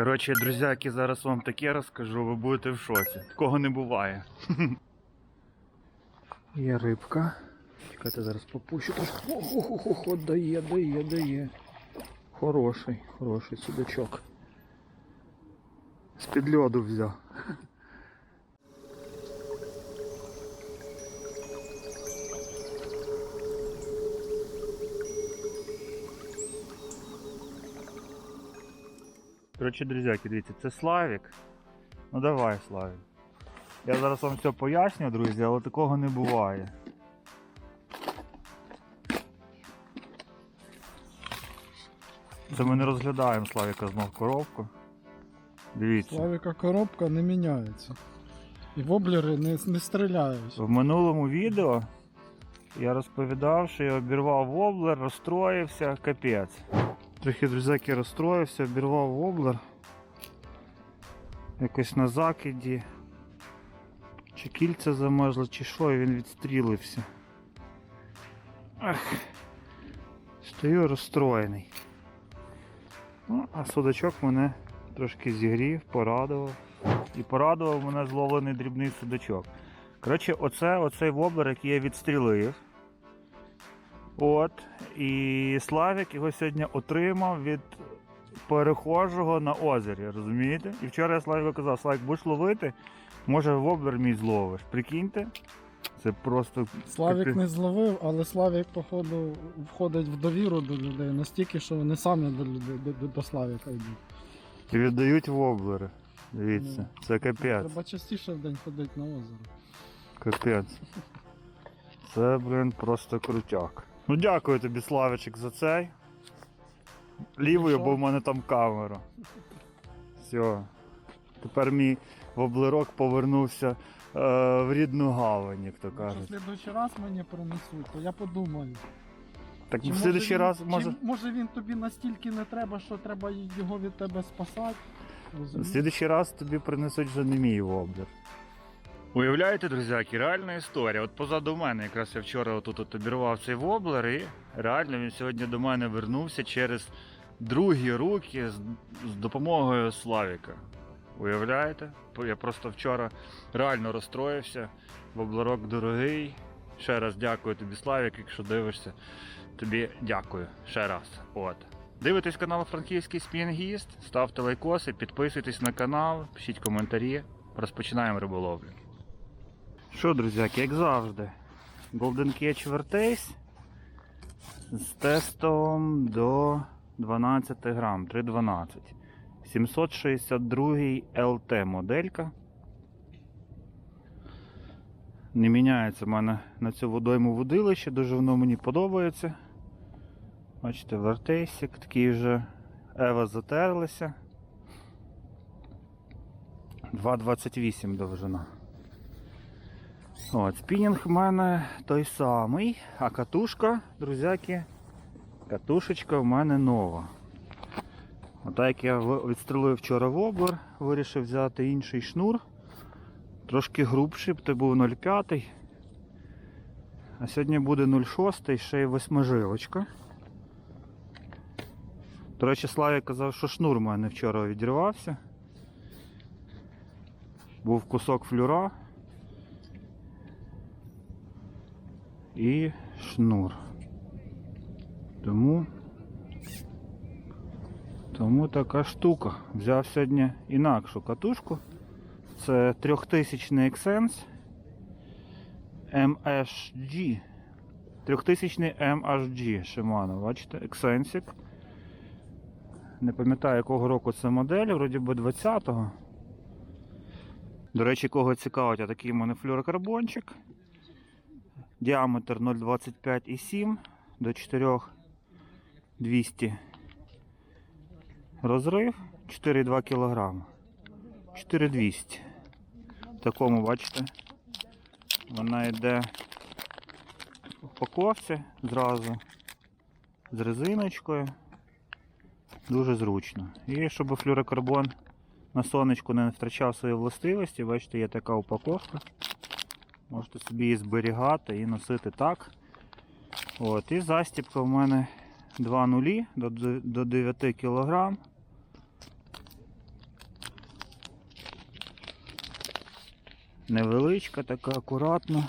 Коротше, друзяки, зараз вам таке розкажу, ви будете в шоці. Такого не буває. Є рибка. Чекайте, зараз попущу трошки. Охо-хо-хо, дає, дає, дає. Хороший, хороший судачок. З-під льоду взяв. Коротше, друзяки, дивіться, це Славік. Ну давай, Славік. Я зараз вам все поясню, друзі, але такого не буває. Це ми не розглядаємо Славіка знов коробку. Дивіться. Славіка коробка не міняється. І воблери не, не стріляють. В минулому відео я розповідав, що я обірвав воблер, розстроївся, капець. Трохи друзяки розстроївся, обірвав воблер. Якось на закиді. Чи кільця замерзло, чи що, і він відстрілився. Ах. Стою розстроєний. Ну, а судачок мене трошки зігрів, порадував. І порадував мене зловлений дрібний судачок. Коротше, оце оцей воблер, який я відстрілив. От. І Славік його сьогодні отримав від перехожого на озері, розумієте? І вчора я Славіку казав, Славік, будеш ловити, може воблер мій зловиш. Прикиньте. Це просто. Славік не зловив, але Славік, походу, входить в довіру до людей настільки, що вони самі до, людей, до, до, до Славіка йдуть. І віддають воблери. Дивіться, Ну, це капець. Треба частіше в день ходити на озеро. Капець. Це, блін, просто крутяк. Ну дякую тобі, Славичик, за цей. Лівою, бо в мене там камера. Все. Тепер мій воблерок повернувся е, в рідну гавань, як то Якщо кажуть. в слідуючий раз мені принесуть, то я подумаю. Так в він- раз чи може. може він тобі настільки не треба, що треба його від тебе спасати? В Розумієш? раз тобі принесуть вже не мій воблер. Уявляєте, друзяки, реальна історія. От позаду мене якраз я вчора отут от обірвав цей воблер, і реально він сьогодні до мене вернувся через другі руки з, з допомогою Славіка. Уявляєте? Я просто вчора реально розстроївся. Воблерок дорогий. Ще раз дякую тобі, Славік, якщо дивишся. Тобі дякую ще раз. От. Дивитесь канал Франківський Спінгіст, ставте лайкоси, підписуйтесь на канал, пишіть коментарі. Розпочинаємо риболовлю. Що, друзяки, як завжди, Golden Catch Vertace з тестом до 12 грам, 3,12. 762 LT моделька. Не міняється в мене на цю водойму водилище, дуже воно мені подобається. Бачите, вертейсик, такий вже Ева затерлися. 2,28 довжина. От, спінінг в мене той самий, а катушка, друзяки, катушечка в мене нова. Отак як я в- відстрелив вчора воблер, вирішив взяти інший шнур. Трошки грубший, це був 0,5. А сьогодні буде 0,6 ще й восьмижилочка. До речі, Славік казав, що шнур у мене вчора відірвався. Був кусок флюра і шнур. Тому, тому така штука. Взяв сьогодні інакшу катушку. Це 3000 Xsense MSG. 3000 MHG Shimano, бачите, Xensik. Не пам'ятаю, якого року це модель, вроді би 20-го. До речі, кого цікавить, а такий у мене флюрокарбончик. Діаметр 0,25,7 до 4200. Розрив 4,2 кг. 4200. В такому, бачите, вона йде в упаковці зразу з резиночкою. Дуже зручно. І щоб флюрокарбон на сонечку не втрачав свої властивості, бачите, є така упаковка. Можете собі її зберігати і носити так. От, І застібка в мене 2 нулі до 9 кг. Невеличка, така акуратна.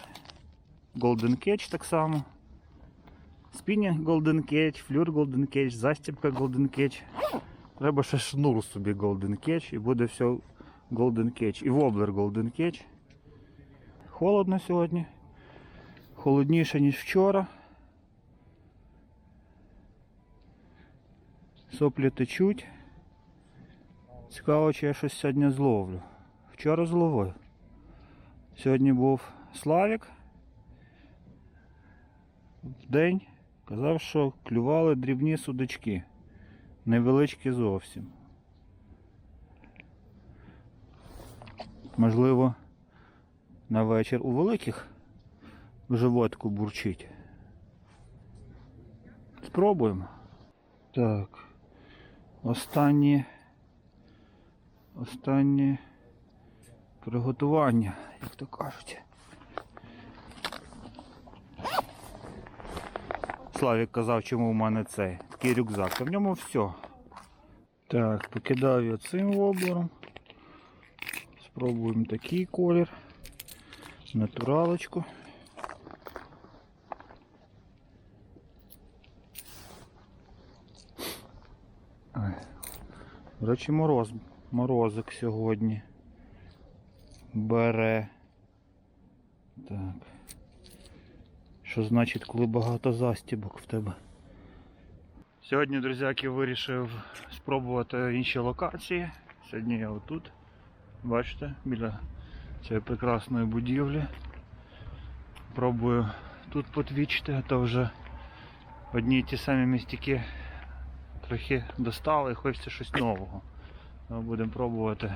Golden Catch так само. Спінінг Golden Catch, флюр Golden Catch, застібка Golden Catch. Треба ще шнур собі Golden Catch і буде все Golden Catch. І воблер Golden Catch. Холодно сьогодні. Холодніше, ніж вчора. Соплі течуть. Цікаво, чи я щось сьогодні зловлю. Вчора зловив. Сьогодні був Славік. В день казав, що клювали дрібні судачки. Невеличкі зовсім. Можливо, на вечір у великих в животку бурчить. Спробуємо. Так. Останні. Останні приготування, як то кажуть. Славік казав, чому в мене цей такий рюкзак. Та в ньому все. Так, покидаю я цим воблером. Спробуємо такий колір. Натуралочку. До речі, мороз, морозик сьогодні. Бере. Так. Що значить, коли багато застібок в тебе? Сьогодні, друзяки, вирішив спробувати інші локації. Сьогодні я отут. Бачите, біля цієї прекрасної будівлі. Пробую тут потвічити, а то вже одні й ті самі містики трохи достали і хочеться щось нового. Ми будемо пробувати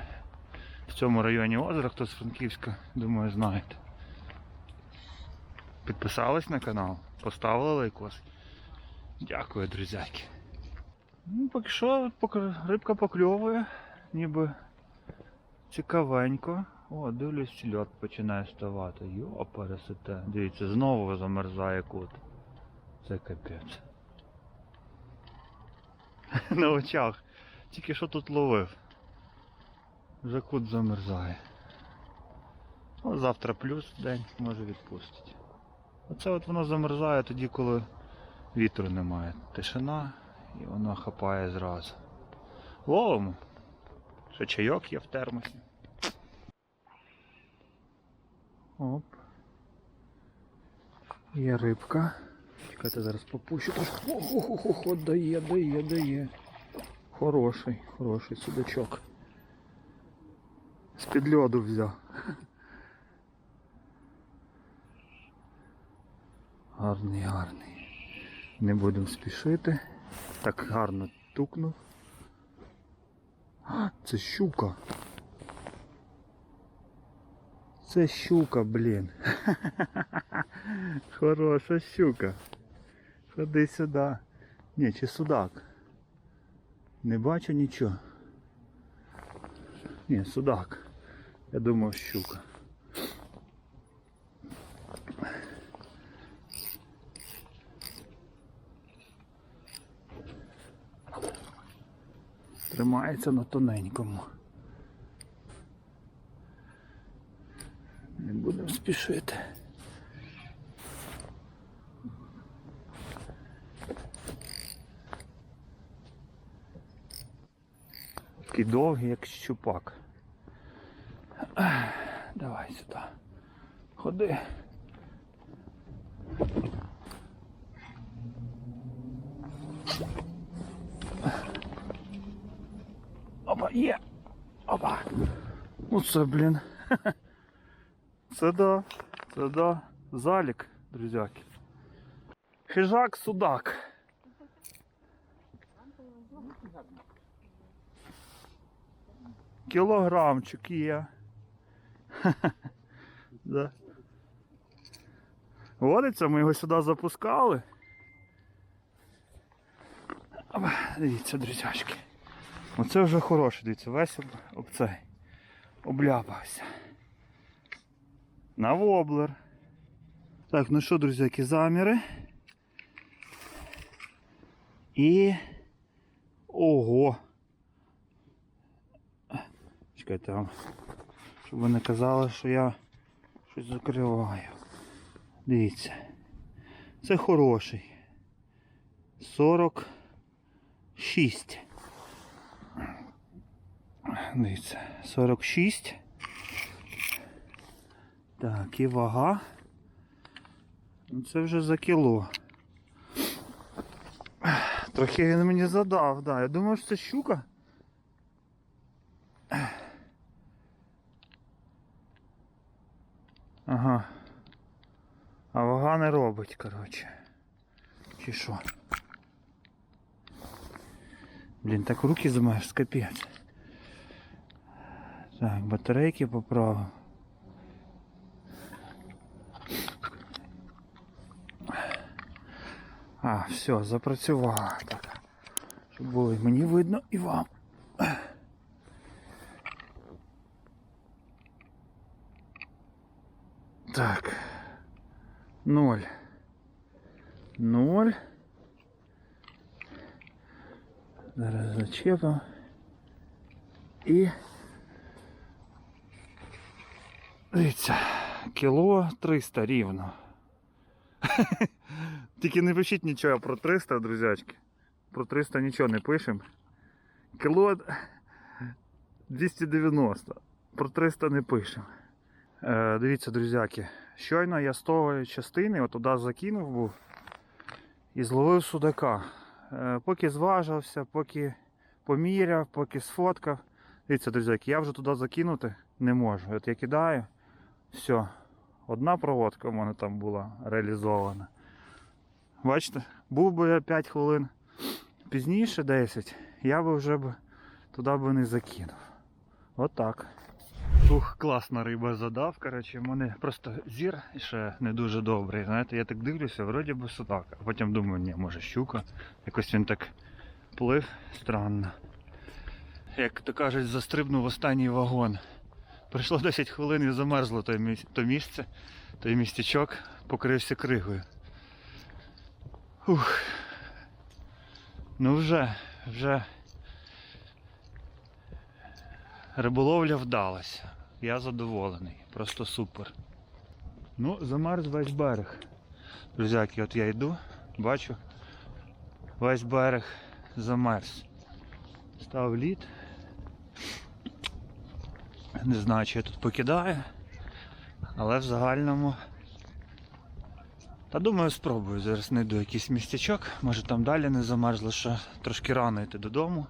в цьому районі озера, хто з Франківська, думаю, знаєте. Підписались на канал, поставили лайкос. Дякую, друзяки. Ну, поки що рибка покльовує, ніби цікавенько. О, дивлюсь, льот починає ставати. Йо, пересете. Дивіться, знову замерзає кут. Це капець. На очах. Тільки що тут ловив. Вже кут замерзає. О, завтра плюс день, може відпустить. Оце от воно замерзає тоді, коли вітру немає. Тишина і воно хапає зразу. Ловимо. Ще чайок є в термосі. Оп. Є рибка. Чекайте, зараз попущу трошки. Охо-хо-хо, дає, дає, дає. Хороший, хороший судачок. З-під льоду взяв. Гарний, гарний. Не будемо спішити. Так гарно тукнув. А, це щука. Це щука, блін. Хороша щука. Ходи сюди. Ні, чи судак. Не бачу нічого. Ні, судак. Я думав щука. Тримається на тоненькому. Не будемо спішити. Такий довгий, як щупак. Давай сюди. Ходи. Опа, є! Опа! Оце, блін. Це да, це да. Залік, друзяки. Хижак судак. Кілограмчик є. да. Водиться, ми його сюди запускали. Дивіться, друзяшки. Оце вже хороше, дивіться, весь об, об цей обляпався. На воблер. Так, ну що, друзі, заміри. І. Ого! Чекайте вам. Щоб ви не казали, що я Щось закриваю. Дивіться. Це хороший. 46. Дивіться, 46. Так, і вага. Ну, Це вже за кіло. Трохи він мені задав, да. Я думав, що це щука. Ага. А вага не робить, коротше. Чи що? Блін, так руки замаєш, капець. Так, батарейки поправив. А, все, запрацювало. Так. Щоб було і мені видно і вам. Так. Ноль. Ноль. Зараз зачепимо. І. Дивіться, кіло 300 рівно. Тільки не пишіть нічого про 300, друзячки. Про 300 нічого не пишемо. Кіло 290. Про 300 не пишемо. Е, дивіться, друзяки. Щойно я з того частини от туди закинув був і зловив судака. Е, поки зважився, поки поміряв, поки сфоткав. Дивіться, друзяки, я вже туди закинути не можу. От я кидаю, все. Одна проводка в мене там була реалізована. Бачите, був би я 5 хвилин пізніше, 10, я би вже б туди би не закинув. Отак. Ух, класна риба задав. Коротше, в мене просто зір ще не дуже добрий. Знаєте, я так дивлюся, вроді би судак. А потім думаю, ні, може щука. Якось він так плив странно. Як то кажуть, застрибнув останній вагон. Пройшло 10 хвилин і замерзло то місце, той містечок покрився кригою. Ух. Ну вже, вже риболовля вдалася. Я задоволений. Просто супер. Ну, замерз весь берег. Друзяки, от я йду, бачу, весь берег замерз. Став лід. Не знаю, чи я тут покидаю, але в загальному. Та думаю, спробую. Зараз знайду якийсь містечок. Може там далі не замерзло, що трошки рано йти додому.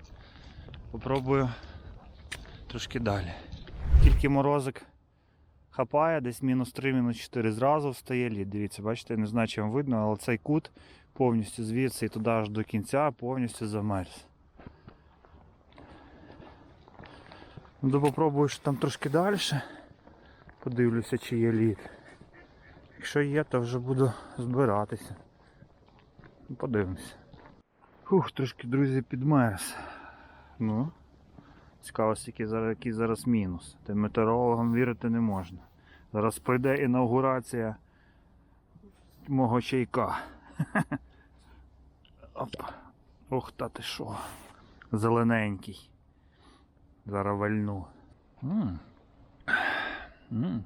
Попробую трошки далі. Тільки морозик хапає, десь мінус 3, мінус 4 зразу встає лід. Дивіться, бачите, не знаю, чи вам видно, але цей кут повністю звідси і туди аж до кінця повністю замерз. Ну, попробую що там трошки далі. Подивлюся, чи є лід. Якщо є, то вже буду збиратися. Подивимося. Фух, трошки, друзі, підмерз. Ну, цікаво, який зараз, який зараз мінус. Тим метеорологам вірити не можна. Зараз прийде інаугурація мого чайка. Оп. Ох, та ти що. Зелененький. Зараз вальну. М. М.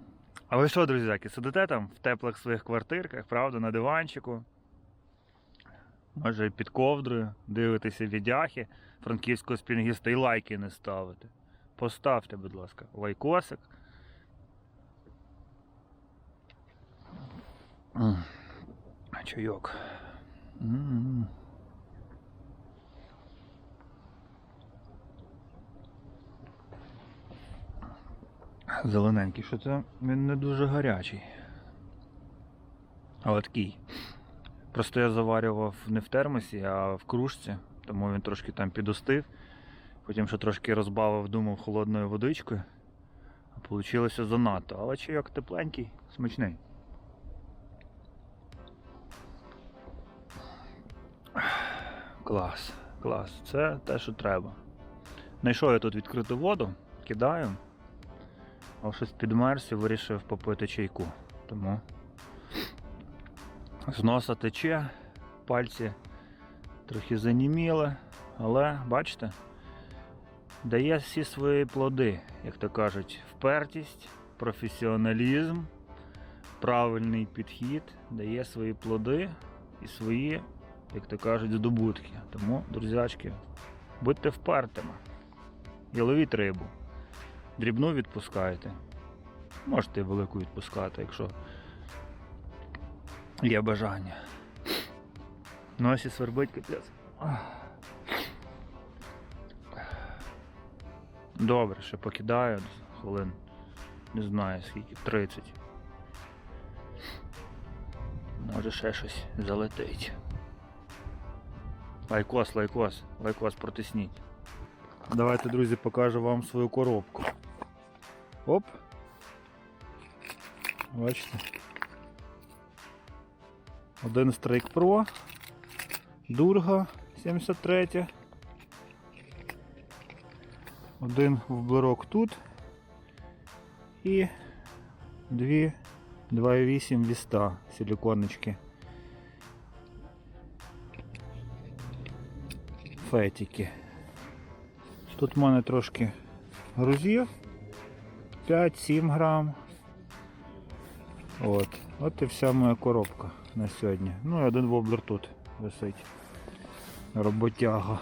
А ви що, друзяки, сидите там в теплих своїх квартирках, правда, на диванчику? Може під ковдрою, дивитеся відяхи франківського спінгіста і лайки не ставите. Поставте, будь ласка, лайкосик. М. Чайок. М. Зелененький, що це він не дуже гарячий. Але такий. Просто я заварював не в термосі, а в кружці, тому він трошки там підустив. Потім ще трошки розбавив, думав, холодною водичкою. А вийшло занадто. Але чайок тепленький, смачний. Клас, клас. Це те, що треба. Знайшов я тут відкриту воду, кидаю. А щось підмерз і вирішив попити чайку. Тому з носа тече, пальці трохи заніміли, але бачите, дає всі свої плоди, як то кажуть, впертість, професіоналізм правильний підхід дає свої плоди і свої, як то кажуть, здобутки. Тому, друзячки, будьте впертими і ловіть рибу. Дрібну відпускайте. Можете велику відпускати, якщо є бажання. Носі свербить капець. Добре, ще покидаю хвилин. Не знаю скільки, 30. Може ще щось залетить. Лайкос, лайкос, лайкос протисніть. Давайте, друзі, покажу вам свою коробку. Оп. Бачите. Один Strike Pro, Дурга 73. Один вблирок тут. І дві 2,8 віста силиконочки. Фетики. Тут в мене трошки грузів. 5-7 грам. От. От і вся моя коробка на сьогодні. Ну і один воблер тут висить. Роботяга.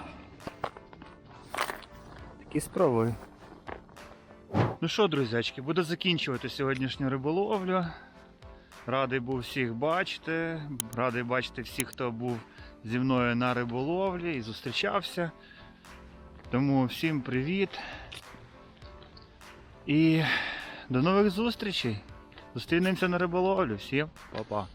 Такі справи. Ну що, друзячки, буду закінчувати сьогоднішню риболовлю. Радий був всіх бачити. Радий бачити всіх, хто був зі мною на риболовлі і зустрічався. Тому всім привіт. І до нових зустрічей. Зустрінемося на риболовлю. Всім па-па.